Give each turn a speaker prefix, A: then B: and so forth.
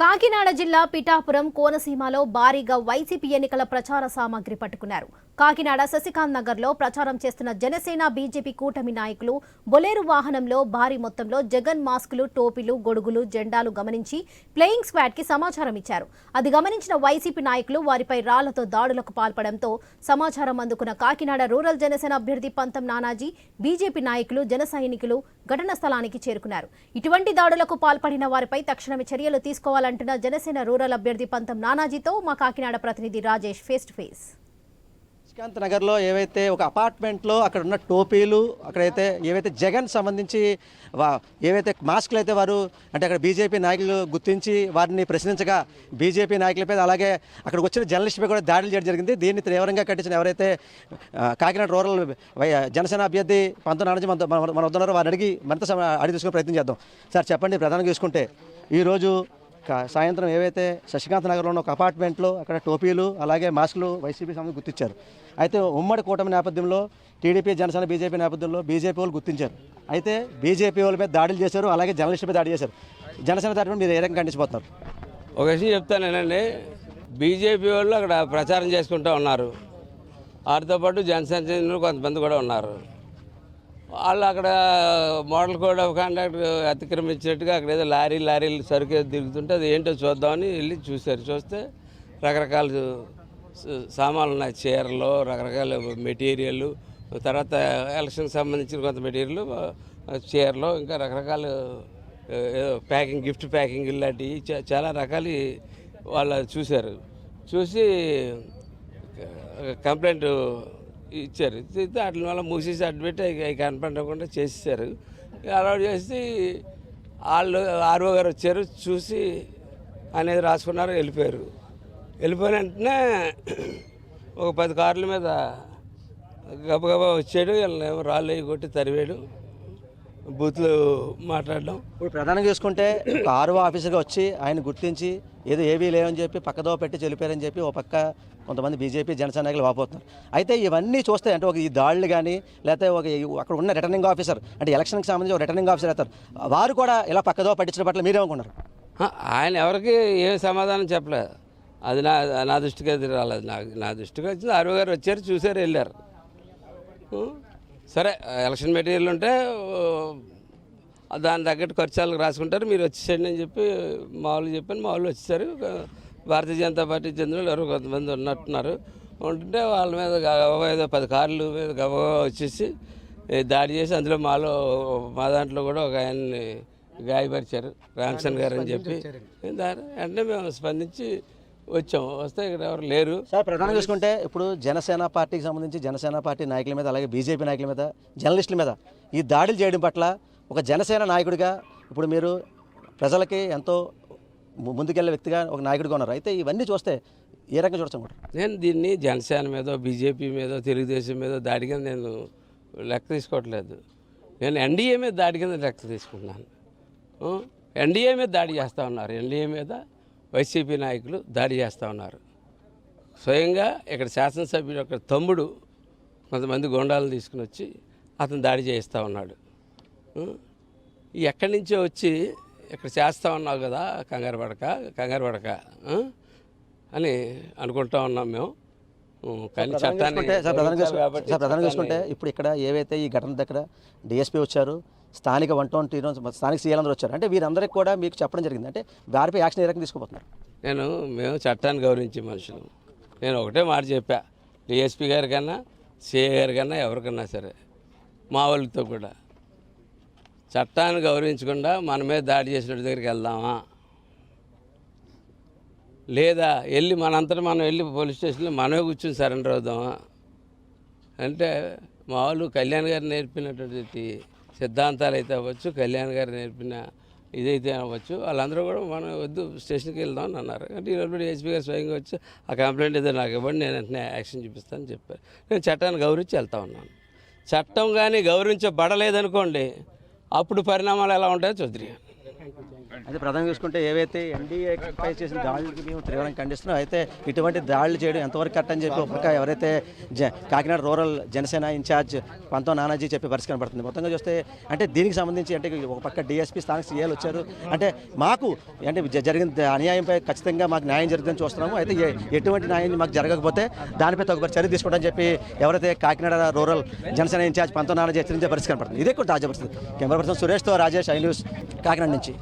A: కాకినాడ జిల్లా పిఠాపురం కోనసీమలో భారీగా వైసీపీ ఎన్నికల ప్రచార సామాగ్రి పట్టుకున్నారు. కాకినాడ శశికాంత్ నగర్లో ప్రచారం చేస్తున్న జనసేన బీజేపీ కూటమి నాయకులు బొలేరు వాహనంలో భారీ మొత్తంలో జగన్ మాస్కులు టోపీలు గొడుగులు జెండాలు గమనించి ప్లేయింగ్ స్క్వాడ్కి సమాచారం ఇచ్చారు. అది గమనించిన వైసీపీ నాయకులు వారిపై రాళ్ళతో దాడులకు పాల్పడంతో సమాచారం అందుకున్న కాకినాడ రూరల్ జనసేన అభ్యర్థి పంతం నానాజీ బీజేపీ నాయకులు జన సైనికులు ఘటన స్థలానికి చేరుకున్నారు. ఇటువంటి దాడులకు పాల్పడిన వారిపై తక్షణమే చర్యలు తీసుకోవాలంటున్న జనసేన రూరల్ అభ్యర్థి పంతం నానాజీతో మా కాకినాడ ప్రతినిధి Rajesh face to face
B: Srikanth నగర్లో ఏవైతే ఒక అపార్ట్మెంట్లో అక్కడ ఉన్న టోపీలు అక్కడైతే ఏవైతే జగన్ సంబంధించి వా- ఏవైతే మాస్కులు అయితే వారు అంటే అక్కడ బీజేపీ నాయకులు గుర్తించి వారిని ప్రశ్నించగా బీజేపీ నాయకులపై అలాగే అక్కడికి వచ్చిన జర్నలిస్టుపై కూడా దాడులు చేయడం జరిగింది. దీన్ని తీవ్రంగా కట్టించిన ఎవరైతే కాకినాడ రూరల్ జనసేన అభ్యర్థి పంతొమ్మిది మన మన వద్ద వారిని అడిగి మరింత అడిగి తీసుకునే ప్రయత్నం చేద్దాం. సార్ చెప్పండి ప్రధానంగా చూసుకుంటే ఈరోజు సాయంత్రం ఏవైతే శశికాంత్ నగర్లో ఉన్న ఒక అపార్ట్మెంట్లో అక్కడ టోపీలు అలాగే మాస్కులు వైసీపీ సంబంధించి గుర్తించారు. అయితే ఉమ్మడి కూటమి నేపథ్యంలో టీడీపీ జనసేన బీజేపీ నేపథ్యంలో బీజేపీ వాళ్ళు గుర్తించారు. అయితే బీజేపీ వాళ్ళ మీద దాడులు చేశారు అలాగే జర్నలిస్టులపై దాడి చేశారు. జనసేన తరఫున మీరు ఏ రకంగా ఖండించిపోతున్నారు
C: ఒక విషయం చెప్తానేనండి బీజేపీ వాళ్ళు అక్కడ ప్రచారం చేసుకుంటూ ఉన్నారు. వారితో పాటు జనసేన కొంతమంది కూడా ఉన్నారు. వాళ్ళు అక్కడ మోడల్ కోడ్ ఆఫ్ కాండక్ట్ అతిక్రమించినట్టుగా అక్కడ ఏదో లారీ లారీలు సరుకు తిరుగుతుంటే అది ఏంటో చూద్దామని వెళ్ళి చూశారు. చూస్తే రకరకాల సామాన్లు ఉన్నాయి. చీరలు రకరకాల మెటీరియల్ తర్వాత ఎలక్షన్కి సంబంధించిన కొంత మెటీరియల్ చీరలు ఇంకా రకరకాల ఏదో ప్యాకింగ్ గిఫ్ట్ ప్యాకింగ్ ఇలాంటివి చా- చాలా రకాలు వాళ్ళు చూశారు. చూసి కంప్లైంట్ ఇచ్చారు. ఇస్తే వాటి వల్ల మూసేసి అడ్డు పెట్టి అవి కనపడకుండా చేసేసారు అలవాటు చేసి వాళ్ళు ఆర్ఓ గారు వచ్చారు చూసి అనేది రాసుకున్నారు వెళ్ళిపోయారు. వెళ్ళిపోయిన వెంటనే ఒక పది కార్ల మీద గబగబా వచ్చాడు వీళ్ళని రాళ్ళు కొట్టి తరివాడు బూత్లు మాట్లాడడం.
B: ఇప్పుడు ప్రధానంగా చూసుకుంటే ఒక ఆర్ఓ ఆఫీసర్గా వచ్చి ఆయన గుర్తించి ఏదో ఏవీ లేవని చెప్పి పక్కదో పెట్టి చెల్లిపోయారని చెప్పి ఓ పక్క కొంతమంది బీజేపీ జనసేన నాయకులు వాపోతున్నారు. అయితే ఇవన్నీ చూస్తే అంటే ఒక ఈ దాడులు కానీ లేకపోతే ఒక అక్కడ ఉన్న రిటర్నింగ్ ఆఫీసర్ అంటే ఎలక్షన్కి సంబంధించి ఒక రిటర్నింగ్ ఆఫీసర్ అవుతారు. వారు కూడా ఇలా పక్కదో పట్టించడం పట్ల మీరేమనుకున్నారు
C: ఆయన ఎవరికి ఏం సమాధానం చెప్పలేదు. అది నా నా దృష్టికి అది రాలేదు. నాకు నా దృష్టికి వచ్చింది అరవై గారు వచ్చారు చూసారు వెళ్ళారు. సరే ఎలక్షన్ మెటీరియల్ ఉంటే దాని తగ్గట్టు ఖర్చాలకు రాసుకుంటారు. మీరు వచ్చేసేయండి అని చెప్పి మామూలు చెప్పాను మామూలు వచ్చేసారు. భారతీయ జనతా పార్టీ చెందిన ఎవరో కొంతమంది ఉన్నట్టున్నారు. ఉంటుంటే వాళ్ళ మీద ఏదో పది కార్లు మీద గబగబా వచ్చేసి దాడి చేసి అందులో మాలో మా దాంట్లో కూడా ఒక ఆయన్ని గాయపరిచారు. రామచంద్ర గారు అని చెప్పి. దాని వెంటనే మేము స్పందించి వచ్చాం. వస్తే ఇక్కడ ఎవరు లేరు.
B: సార్ ప్రధానంగా చూసుకుంటే ఇప్పుడు జనసేన పార్టీకి సంబంధించి జనసేన పార్టీ నాయకుల మీద అలాగే బీజేపీ నాయకుల మీద జర్నలిస్టుల మీద ఈ దాడులు చేయడం పట్ల ఒక జనసేన నాయకుడిగా ఇప్పుడు మీరు ప్రజలకి ఎంతో ముందుకెళ్ళే వ్యక్తిగా ఒక నాయకుడిగా ఉన్నారు. అయితే ఇవన్నీ చూస్తే ఏ రకంగా చూడొచ్చు
C: నేను దీన్ని జనసేన మీద బీజేపీ మీద తెలుగుదేశం మీద దాడి కింద నేను లెక్క తీసుకోవట్లేదు. నేను ఎన్డీఏ మీద దాడి కింద లెక్క తీసుకుంటున్నాను. ఆ? ఎన్డీఏ మీద దాడి చేస్తూ ఉన్నారు. ఎన్డీఏ మీద వైసీపీ నాయకులు దాడి చేస్తూ ఉన్నారు. స్వయంగా ఇక్కడ శాసనసభ్యుడు యొక్క తమ్ముడు కొంతమంది గుండాలను తీసుకుని వచ్చి అతను దాడి చేస్తూ ఉన్నాడు. ఎక్కడి నుంచో వచ్చి ఇక్కడ చేస్తూ ఉన్నావు కదా కంగారు పడక కంగారు పడక? అని అనుకుంటా ఉన్నాం మేము. కానీ చట్టాన్ని కాబట్టి
B: ఇప్పుడు ఇక్కడ ఏవైతే ఈ ఘటన దగ్గర డిఎస్పీ వచ్చారు స్థానిక వన్ ట్వంటీ స్థానిక సీఎలందరూ వచ్చారు. అంటే వీరందరికీ కూడా మీకు చెప్పడం జరిగింది. అంటే వారిపై యాక్షన్ ఏ రకంగా తీసుకోబోతున్నారు
C: నేను మేము చట్టాన్ని గౌరవించే మనుషులు. నేను ఒకటే మాట చెప్పా. డిఎస్పీ గారి కన్నా సిఏ గారి కన్నా ఎవరికన్నా సరే మా వాళ్ళతో కూడా. చట్టాన్ని గౌరవించకుండా మన మీద దాడి చేసిన దగ్గరికి వెళ్దామా? లేదా వెళ్ళి మనంతటా మనం వెళ్ళి పోలీస్ స్టేషన్లో మనమే కూర్చొని సరెండర్ అవుదామా? అంటే మా వాళ్ళు కళ్యాణ్ గారు నేర్పినటువంటి సిద్ధాంతాలు అయితే అవ్వచ్చు కళ్యాణ్ గారు నేర్పిన ఇదైతే అవ్వచ్చు. వాళ్ళందరూ కూడా మనం వద్దు స్టేషన్కి వెళ్దాం అని అన్నారు. అంటే ఈరోజు ఏసీపీ గారు స్వయంగా వచ్చి ఆ కంప్లైంట్ ఏదో నాకు ఇవ్వండి నేను వెంటనే యాక్షన్ చూపిస్తానని చెప్పారు. నేను చట్టాన్ని గౌరవించి వెళ్తా ఉన్నాను. చట్టం కానీ గౌరవించబడలేదనుకోండి అప్పుడు పరిణామాలు ఎలా ఉంటాయో చూద్దరు
B: అయితే ప్రధానంగా చూసుకుంటే ఏవైతే ఎన్డీఏ పై చేసిన దాడులకి మేము తీవ్రంగా ఖండిస్తున్నాం అయితే ఇటువంటి దాడులు చేయడం ఎంతవరకు కరెక్ట్ అని చెప్పి ఒక ఎవరైతే జ కాకినాడ రూరల్ జనసేన ఇన్ఛార్జ్ పంతో నానాజీ చెప్పి పరిస్థితి కనబడుతుంది. మొత్తంగా చూస్తే అంటే దీనికి సంబంధించి అంటే ఒక పక్క డిఎస్పీ స్థానిక సీఏలు వచ్చారు. అంటే మాకు అంటే జరిగిన అన్యాయంపై ఖచ్చితంగా మాకు న్యాయం జరుగుతుందని చూస్తున్నాము. అయితే ఎటువంటి న్యాయం మాకు జరగకపోతే దానిపై తగు చర్య తీసుకోవడం చెప్పి ఎవరైతే కాకినాడ రూరల్ జనసేన ఇన్ఛార్జ్ పంతో నానాజీ హెచ్చరించే పరిస్థితి కనపడుతుంది ఇదే కూడా తాజా పరిస్థితి. కెమెరా పర్సన్ సురేష్తో రాజేష్ ఐ న్యూస్ కాకినాడ నుంచి.